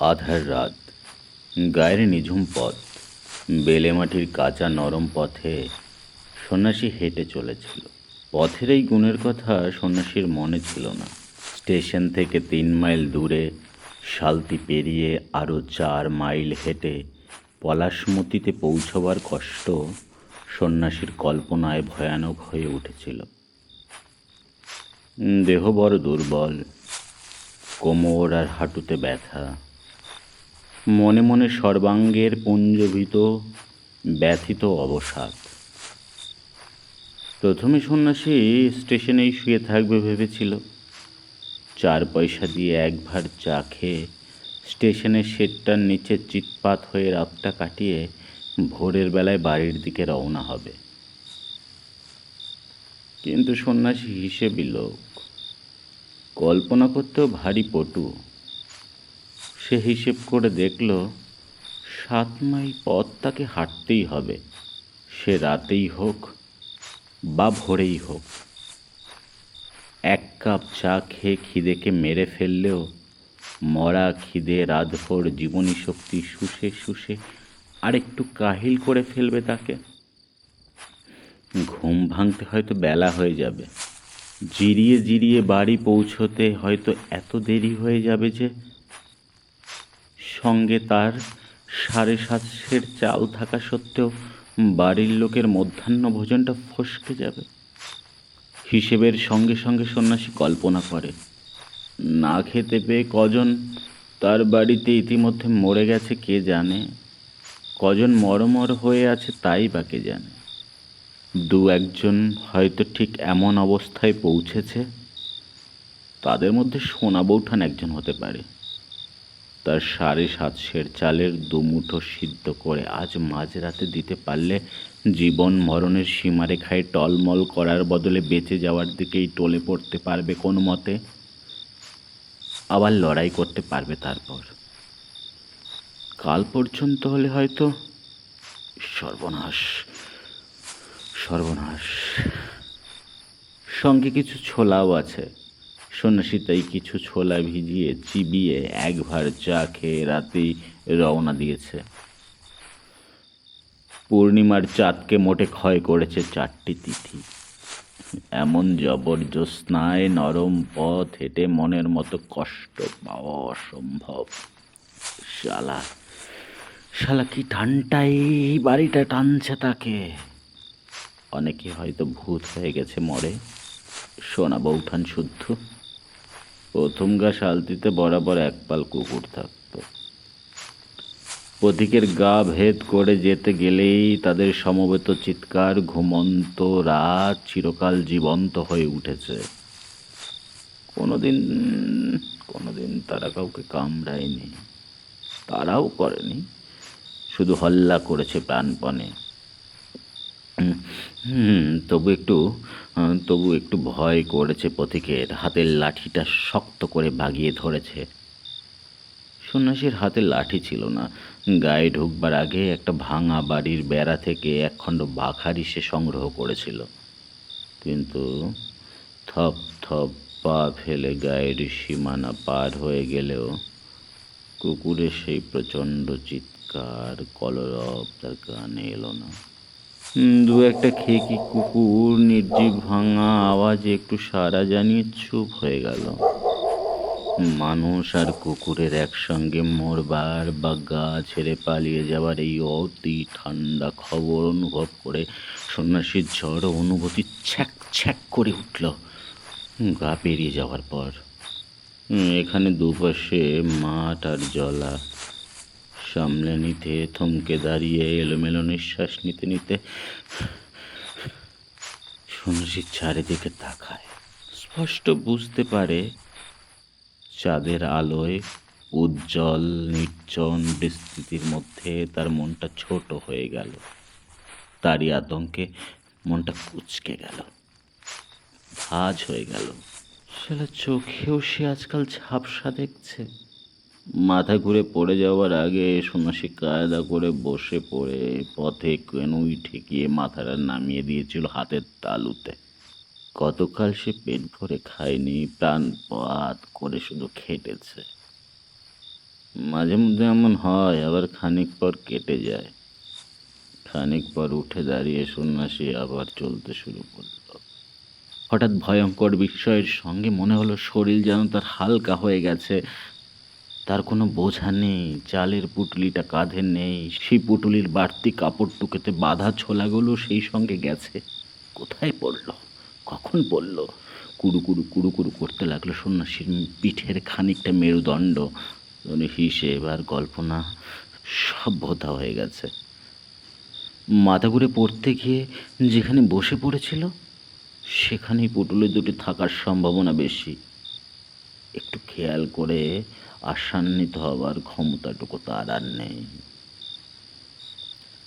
আধার রাত। গায়ের নিঝুম পথ। বেলে মাটির কাঁচা নরম পথে সন্ন্যাসী হেঁটে চলেছিল। পথের এই গুণের কথা সন্ন্যাসীর মনে ছিল না। স্টেশন থেকে তিন মাইল দূরে শালতি পেরিয়ে আরও চার মাইল হেঁটে পলাশমতিতে পৌঁছবার কষ্ট সন্ন্যাসীর কল্পনায় ভয়ানক হয়ে উঠেছিল। দেহ বড় দুর্বল। কোমর আর হাঁটুতে ব্যথা। মনে মনে সর্বাঙ্গের পুঞ্জভিত ব্যথিত অবসাদ। প্রথমে সন্ন্যাসী স্টেশনেই শুয়ে থাকবে ভেবেছিল। চার পয়সা দিয়ে এক ভার চা খেয়ে স্টেশনের শেডটার নিচে চিৎপাত হয়ে রাতটা কাটিয়ে ভোরের বেলায় বাড়ির দিকে রওনা হবে। কিন্তু সন্ন্যাসী হিসেবই লোক, কল্পনা করতেও ভারী পটু সে হিসেব করে দেখল, সাত মাইল পথ তাকে হাঁটতেই হবে। সে রাতেই হোক বা ভোরেই হোক। এক কাপ চা খেয়ে খিদেকে মেরে ফেললেও মরা খিদে রাতভর জীবনী শক্তি শুষে শুষে আরেকটু কাহিল করে ফেলবে তাকে। ঘুম ভাঙতে হয়তো বেলা হয়ে যাবে। জিরিয়ে জিরিয়ে বাড়ি পৌঁছতে হয়তো এত দেরি হয়ে যাবে যে সঙ্গে তার সাড়ে সাতশের চাল থাকা সত্ত্বেও বাড়ির লোকের মধ্যাহ্ন ভোজনটা ফসকে যাবে। হিসেবের সঙ্গে সঙ্গে সন্ন্যাসী কল্পনা করে, না খেতে পেয়ে কজন তার বাড়িতে ইতিমধ্যে মরে গেছে কে জানে? কজন মরমর হয়ে আছে তাই বা কে জানে? দু একজন হয়তো ঠিক এমন অবস্থায় পৌঁছেছে, তাদের মধ্যে সোনা বৌঠান একজন হতে পারে। তার সাড়ে সাতশের চালের দুমুঠো সিদ্ধ করে আজ মাঝরাতে দিতে পারলে জীবন মরণের সীমারেখায় টলমল করার বদলে বেঁচে যাওয়ার দিকেই টলে পড়তে পারবে কোন মতে? আবার লড়াই করতে পারবে তারপর। কাল পর্যন্ত হলে হয়তো সর্বনাশ সর্বনাশ। সঙ্গে কিছু ছোলাও আছে। সন্ন্যাসী তাই কিছু ছোলা ভিজিয়ে চিবিয়ে এক ভার চা খেয়ে রাতেই রওনা দিয়েছে। পূর্ণিমার চাঁদকে মোটে ক্ষয় করেছে চারটি তিথি। এমন জবরদস্নায় নরম পথ হেঁটে মনের মতো কষ্ট পাওয়া অসম্ভব। শালা শালা কি ঠান্ডাই বাড়িটা টানছে তাকে? অনেকে হয়তো ভূত হয়ে গেছে মরে। সোনা বৌঠান শুদ্ধ। প্রথম গা শালতিতে বরাবর এক পাল কুকুর থাকত। পথিকের গা ভেদ করে যেতে গেলেই তাদের সমবেত চিৎকার ঘুমন্ত রাত চিরকাল জীবন্ত হয়ে উঠেছে। কোনোদিন কোনোদিন তারা কাউকে কামড়ায়নি, তারাও করেনি, শুধু হল্লা করেছে প্রাণপণে। তবু একটু তবু একটু ভয় করেছে পথিকের। হাতের লাঠিটা শক্ত করে বাগিয়ে ধরেছে। সন্ন্যাসীর হাতে লাঠি ছিল না। গায়ে ঢুকবার আগে একটা ভাঙা বাড়ির বেড়া থেকে একখণ্ড বাখারি সে সংগ্রহ করেছিল। কিন্তু থপ থপ পা ফেলে গায়ের সীমানা পার হয়ে গেলেও কুকুরের সেই প্রচণ্ড চিৎকার, কলরব তার কানে এলো না। দু একটা খেকি কুকুর, নির্জীব ভাঙা আওয়াজে, একটু সারা জানিয়ে চুপ হয়ে গেল। মানুষ আর কুকুরের একসঙ্গে মরবার বা গা ছেড়ে পালিয়ে যাওয়ার এই অতি ঠান্ডা খবর অনুভব করে সন্ন্যাসীর ঝড় অনুভূতি ছ্যাক ছ্যাক করে উঠল। গা পেরিয়ে যাওয়ার পর এখানে দুপাশে মাঠ আর জলা। সামলে নিতে, থমকে দাঁড়িয়ে, এলোমেলো নিঃশ্বাস নিতে নিতে সন্ন্যাসী চারিদিকে তাকায়। স্পষ্ট বুঝতে পারে চাঁদের আলোয় উজ্জ্বল, নির্জন বিস্তৃতির মধ্যে তার মনটা ছোট হয়ে গেল। তারই আতঙ্কে মনটা কুচকে গেল। ভাজ হয়ে গেল। সেটা চোখেও সে আজকাল ঝাপসা দেখছে। মাথা ঘুরে পড়ে যাওয়ার আগে সন্ন্যাসী কায়দা করে বসে পড়ে, পথে কেনুই ঠেকিয়ে মাথাটা নামিয়ে দিয়েছিল হাতের তালুতে। গতকাল সে পেট ভরে খায়নি, প্রাণ পাত করে শুধু খেটেছে। মাঝে মধ্যে এমন হয়, আবার খানিক পর কেটে যায়। খানিক পর উঠে দাঁড়িয়ে সন্ন্যাসী আবার চলতে শুরু করল। হঠাৎ ভয়ঙ্কর বিস্ময়ের সঙ্গে মনে হলো শরীর যেন তার হালকা হয়ে গেছে। তার কোনো বোঝা নেই, চালের পুটলিটা কাঁধে নেই, সেই পুটুলির বাড়তি কাপড়টুকুতে বাঁধা ছোলাগুলো সেই সঙ্গে গেছে। কোথায় পড়ল? কখন পড়ল? কুড়ু কুড়ু কুড়ু কুড়ু করতে লাগল সন্ন্যাসীর পিঠের খানিকটা মেরুদণ্ড। হিসেব আর কল্পনা সভ্যতা হয়ে গেছে। মাথা ঘুরে পড়তে গিয়ে যেখানে বসে পড়েছিল, সেখানেই পুটুলি দুটি থাকার সম্ভাবনা বেশি। একটু খেয়াল করে আশান্বিত হবার ক্ষমতাটুকু তার আর নেই।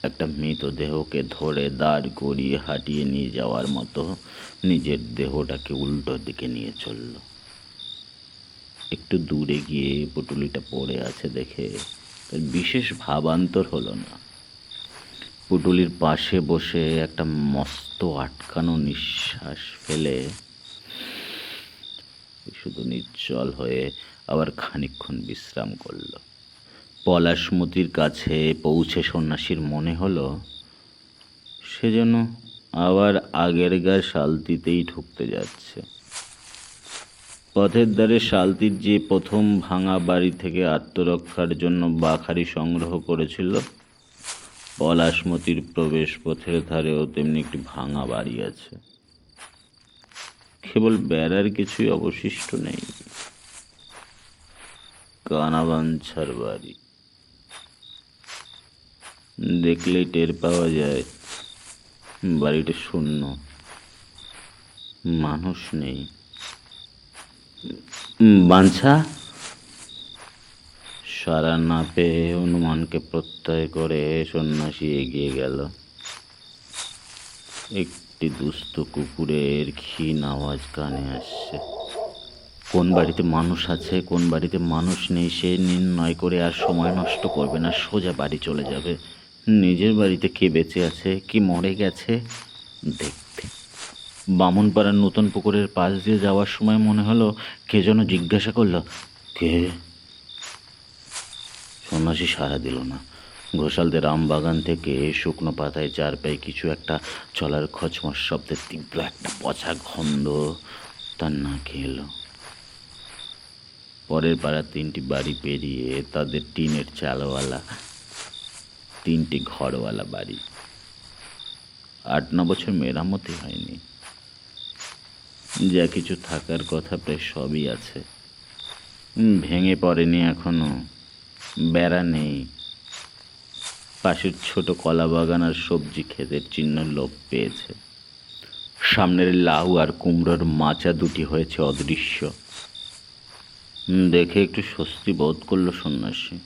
একটা মৃতদেহকে ধরে দাঁড় করিয়ে হাঁটিয়ে নিয়ে যাওয়ার মতো নিজের দেহটাকে উল্টো দিকে নিয়ে চলল। একটু দূরে গিয়ে পুটুলিটা পড়ে আছে দেখে তার বিশেষ ভাবান্তর হলো না। পুটুলির পাশে বসে একটা মস্ত আটকানো নিঃশ্বাস ফেলে শুধু নিশ্চল হয়ে আবার খানিকক্ষণ বিশ্রাম করল। পলাশমতির কাছে পৌঁছে সন্ন্যাসীর মনে হলো, সে যেন আবার আগের গা শালতিতেই ঢুকতে যাচ্ছে। পথের ধারে শালতির যে প্রথম ভাঙা বাড়ি থেকে আত্মরক্ষার জন্য বাখারি সংগ্রহ করেছিল, পলাশমতির প্রবেশ পথের ধারেও তেমনি একটি ভাঙা বাড়ি আছে। কেবল বেড়ার কিছুই অবশিষ্ট নেই। কানাবাঞ্ছার বাড়ি। দেখলেই টের পাওয়া যায়, বাড়িটা শূন্য। মানুষ নেই। বাঞ্ছা, সারা না পেয়ে অনুমানকে প্রত্যয় করে সন্ন্যাসী এগিয়ে গেল। একটি দুস্থ কুকুরের ক্ষীণ আওয়াজ কানে আসছে। কোন বাড়িতে মানুষ আছে, কোন বাড়িতে মানুষ নেই, সে নির্ণয় করে আর সময় নষ্ট করবে না, সোজা বাড়ি চলে যাবে। নিজের বাড়িতে কে বেঁচে আছে, কি মরে গেছে? দেখতে। বামনপাড়ার নতুন পুকুরের পাশ দিয়ে যাওয়ার সময় মনে হলো কে যেন জিজ্ঞাসা করল, কে? সন্ন্যাসী সাড়া দিল না। ঘোষালদের আম বাগান থেকে শুকনো পাতায় চার পায়ে কিছু একটা চলার খচমস শব্দের তীব্র একটা পচা গন্ধ তার নাকে এলো। পরের পাড়ার তিনটি বাড়ি পেরিয়ে তাদের টিনের চালওয়ালা, তিনটি ঘরওয়ালা বাড়ি। আট, ন বছর মেরামতি হয়নি। যা কিছু থাকার কথা প্রায় সবই আছে। ভেঙে পড়েনি এখনও। বেড়া নেই। পাশের ছোট কলা বাগান আর সবজি ক্ষেতের চিহ্ন লোপ পেয়েছে। সামনের লাউ আর কুমড়োর মাচা দুটি হয়েছে অদৃশ্য। দেখে একটু স্বস্তি বোধ করল সন্ন্যাসী।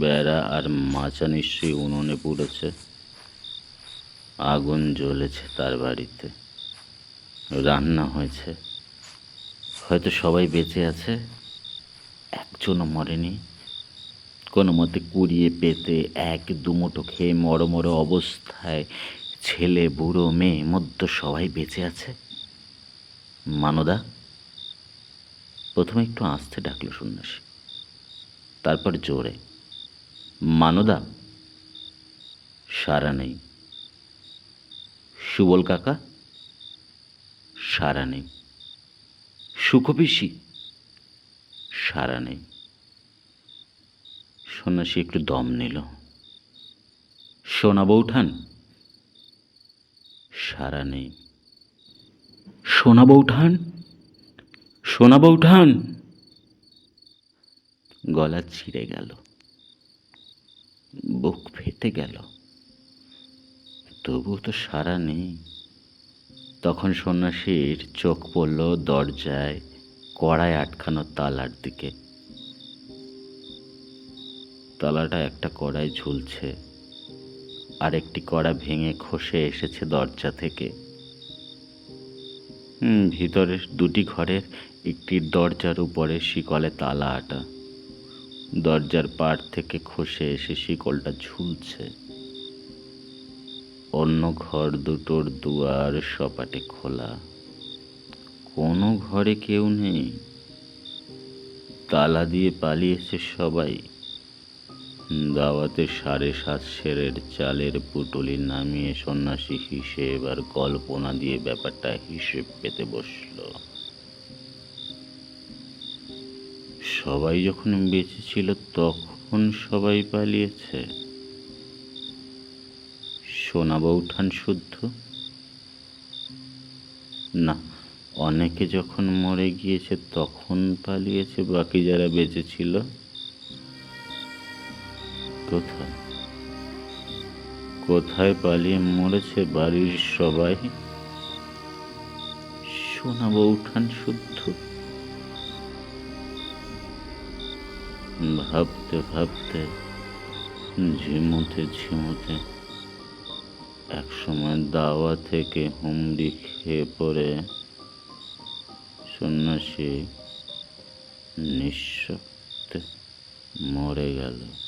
বেড়া আর মাচা নিশ্চয়ই উনুনে পুড়েছে। আগুন জ্বলেছে তার বাড়িতে। রান্না হয়েছে। হয়তো সবাই বেঁচে আছে। একজনও মরেনি। কোনো মতে কুড়িয়ে পেতে এক দুমুঠো খেয়ে মরো মরো অবস্থায় ছেলে, বুড়ো, মেয়ে, মধ্য সবাই বেঁচে আছে। মানদা, প্রথমে একটু আস্তে ডাকলো সন্ন্যাসী, তারপর জোরে, মানদা, সারা নেই। সুবল কাকা, সারা নেই। সুখপিসি, সারা নেই। সন্ন্যাসী একটু দম নিল। সোনা বৌঠান সারা নেই। সোনা বৌঠান সোনা বৌঠান গলা ছিঁড়ে গেল। বুক ফেটে গেল। তবুও তো সারা নেই। তখন সন্ন্যাসীর চোখ পড়ল দরজায় কড়ায় আটকানো তালার দিকে। তালাটা একটা কড়ায় ঝুলছে, আর একটি কড়া ভেঙে খসে এসেছে দরজা থেকে। ভিতরের দুটি ঘরের একটি দরজার উপরে শিকলে তালা আটা। দরজার পাড় থেকে খসে এসে শিকলটা ঝুলছে। অন্য ঘর দুটোর দুয়ার সপাটে খোলা। কোনো ঘরে কেউ নেই। তালা দিয়ে পালিয়েছে সবাই। দাওয়াতে সাড়ে সাত সেরের চালের পুটুলি নামিয়ে সন্ন্যাসী হিসেব আর কল্পনা দিয়ে ব্যাপারটা হিসেব পেতে বসল। সবাই যখন বেঁচে ছিল তখন সবাই পালিয়েছে। সোনা বৌঠান শুদ্ধ? না, অনেকে যখন মরে গিয়েছে তখন পালিয়েছে, বাকি যারা বেঁচে ছিল কোথায় কোথায় পালিয়ে মরেছে বাড়ির সবাই? সোনা উঠান শুদ্ধ। ভাবতে ভাবতে, ঝিমুতে ঝিমুতে এক সময় দাওয়া থেকে হুমড়ি খেয়ে পড়ে সন্ন্যাসী নিঃশব্দে মরে গেল।